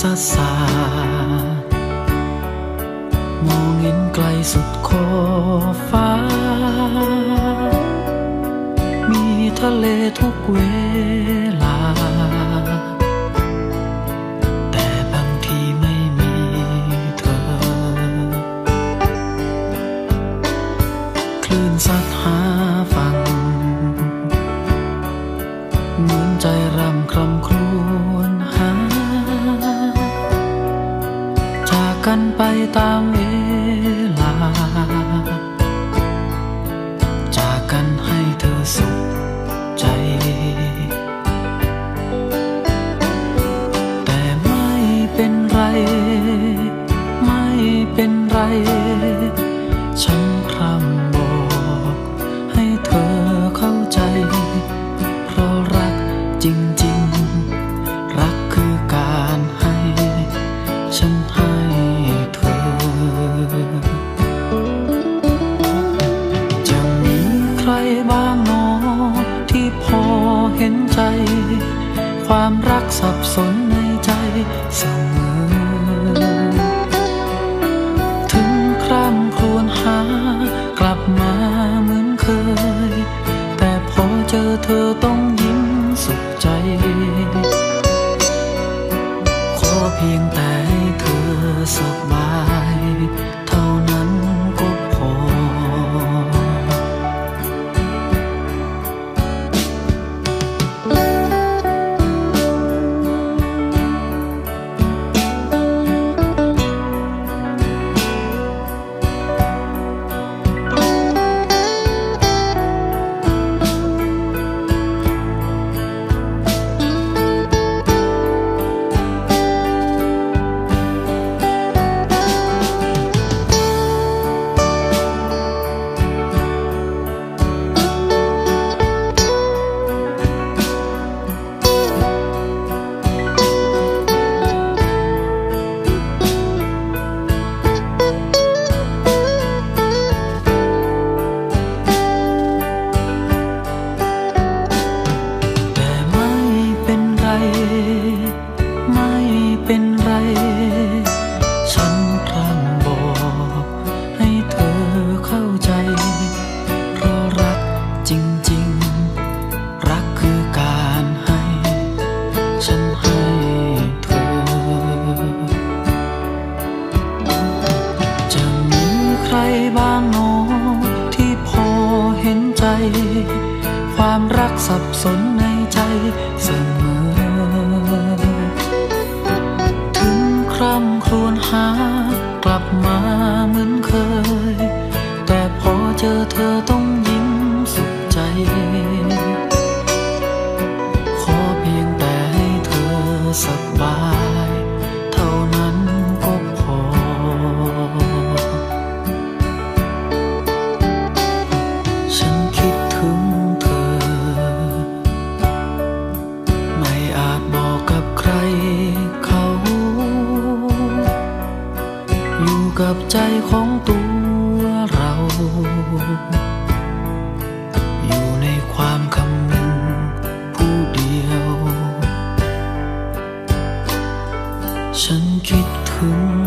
ซาซามองเห็นไกลสุดขอบฟ้า มีทะเลทุกเวลา แต่บางทีไม่มีเธอ คลื่นซัดหาฝั่งเหมือนใจ กั บ้างหนอที่พอเห็นใจ ความรักสับสนในใจเสมอ ถึงคร่ำครวญหากลับมาเหมือนเคย แต่พอเจอเธอต้องยิ้มสุขใจ ขอเพียงแต่เธอสบาย ห็นใจ ความรักสับสนในใจเสมอ ถึงคร่ำครวญหากลับมาเหมือนเคย แต่พอเจอเธอต้อง กับใจของตัวเรา อยู่ในความคำนึงผู้เดียว ฉันคิดถึง